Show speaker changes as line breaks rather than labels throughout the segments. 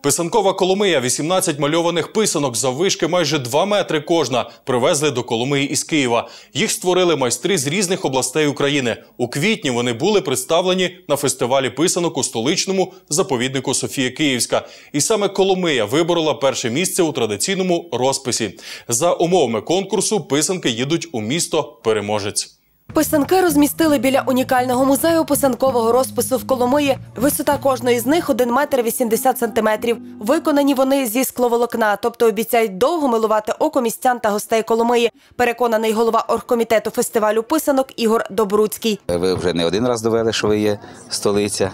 Писанкова Коломия, 18 мальованих писанок заввишки майже 2 метри кожна, привезли до Коломиї із Києва. Їх створили майстри з різних областей України. У квітні вони були представлені на фестивалі писанок у столичному заповіднику Софія Київська. І саме Коломия виборола перше місце у традиційному розписі. За умовами конкурсу писанки їдуть у місто Переможець.
Писанки розмістили біля унікального музею писанкового розпису в Коломиї. Висота кожної з них 1 метр 80 сантиметрів. Виконані вони зі скловолокна, тобто обіцяють довго милувати око містян та гостей Коломиї. Переконаний голова оргкомітету фестивалю писанок Ігор Добруцький.
Ви вже не один раз довели, що ви є столиця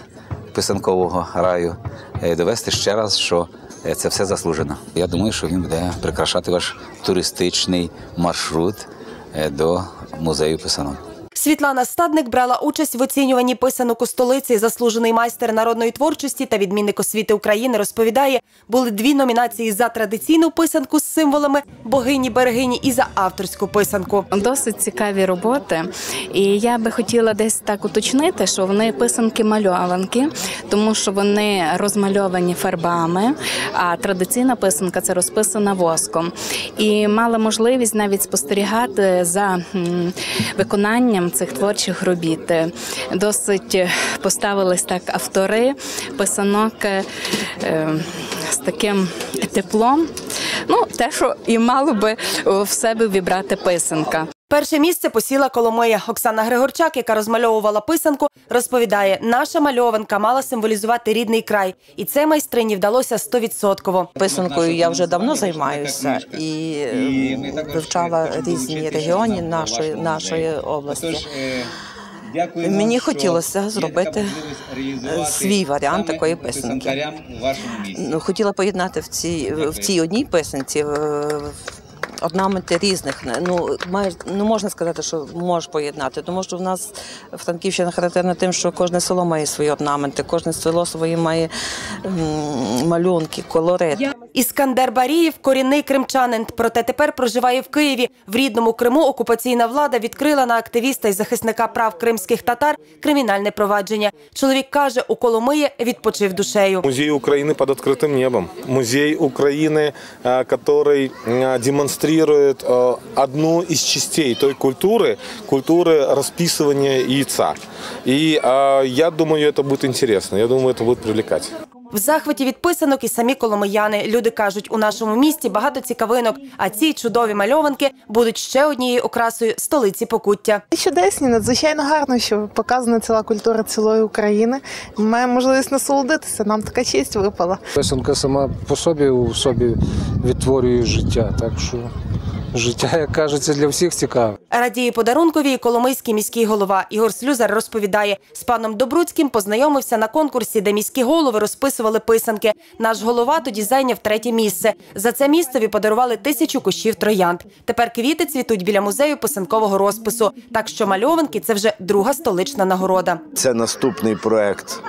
писанкового раю. Е, Довести ще раз, що е, це все заслужено. Я думаю, що він буде прикрашати ваш туристичний маршрут е, до музею писанок.
Світлана Стадник брала участь в оцінюванні писанок у столиці. Заслужений майстер народної творчості та відмінник освіти України розповідає, були дві номінації за традиційну писанку з символами богині берегині і за авторську писанку.
Досить цікаві роботи, і я би хотіла десь так уточнити, що вони писанки мальованки, тому що вони розмальовані фарбами. А традиційна писанка це розписана воском. І мала можливість навіть спостерігати за виконанням цих творчих робіт. Досить поставились так автори писанок е, е, з таким теплом. Ну, те, що і мало би в себе вібрати писанка.
Перше місце посіла Коломия. Оксана Григорчак, яка розмальовувала писанку, розповідає, наша мальованка мала символізувати рідний край, і це майстрині вдалося стовідсотково.
Писанкою я вже давно займаюся і е, вивчала різні регіони нашої, нашої області. Мені хотілося зробити свій варіант такої писанки. Ну, Хотіла поєднати в цій, в цій одній писанці орнаменти різних. Ну, майже, ну, можна сказати, що можеш поєднати, тому що в нас Франківщина характерна тим, що кожне село має свої орнаменти, кожне село своє має м, малюнки, колорит.
Іскандер Барієв корінний кримчанин. Проте тепер проживає в Києві. В рідному Криму окупаційна влада відкрила на активіста і захисника прав кримських татар кримінальне провадження. Чоловік каже, у Коломиї відпочив душею.
Музей Украины под открытым небом. Музей Украины, э, который э, демонстрирует э, одну из частей той культуры, культуры расписывания яйца. И э, я думаю, это будет интересно. Я думаю, это будет привлекать.
В захваті від писанок і самі коломияни. Люди кажуть, у нашому місті багато цікавинок, а ці чудові мальованки будуть ще однією окрасою столиці Покуття.
Чудесні, надзвичайно гарно, що показана ціла культура цілої України. Ми маємо можливість насолодитися. Нам така честь випала.
Писанка сама по собі у собі відтворює життя, так що життя, як кажеться, для всіх цікаве.
Радіє подарункові і коломийський міський голова Ігор Слюзар розповідає, з паном Добруцьким познайомився на конкурсі, де міські голови розписували писанки. Наш голова тоді зайняв третє місце. За це містові подарували тисячу кущів троянд. Тепер квіти цвітуть біля музею писанкового розпису. Так що мальованки це вже друга столична нагорода.
Це наступний проект,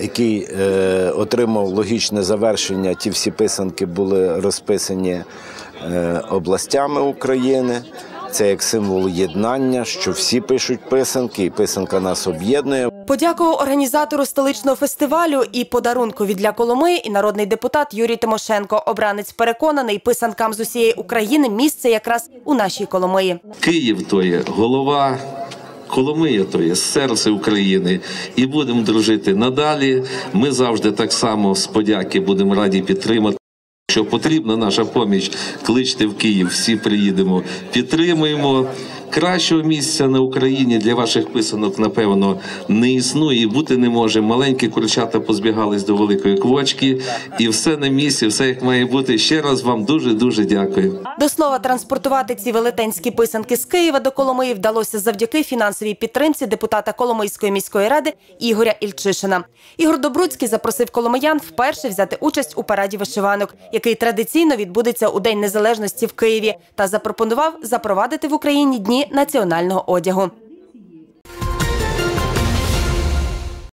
який е, отримав логічне завершення. Ті всі писанки були розписані областями України. Це як символ єднання, що всі пишуть писанки, і писанка нас об'єднує.
Подякував організатору столичного фестивалю і подарункові для Коломиї і народний депутат Юрій Тимошенко. Обранець переконаний, писанкам з усієї України місце якраз у нашій Коломиї.
Київ то є голова. Коломия то є серце України, і будемо дружити надалі. Ми завжди так само з подяки будемо раді підтримати. Що потрібна наша поміч, кличте в Київ, всі приїдемо, підтримуємо. Кращого місця на Україні для ваших писанок, напевно, не існує і бути не може. Маленькі курчата позбігались до великої квочки, і все на місці, все як має бути. Ще раз вам дуже дуже дякую.
До слова, транспортувати ці велетенські писанки з Києва до Коломиї вдалося завдяки фінансовій підтримці депутата Коломийської міської ради Ігоря Ільчишина. Ігор Добруцький запросив коломиян вперше взяти участь у параді вишиванок, який традиційно відбудеться у День Незалежності в Києві, та запропонував запровадити в Україні дні національного одягу.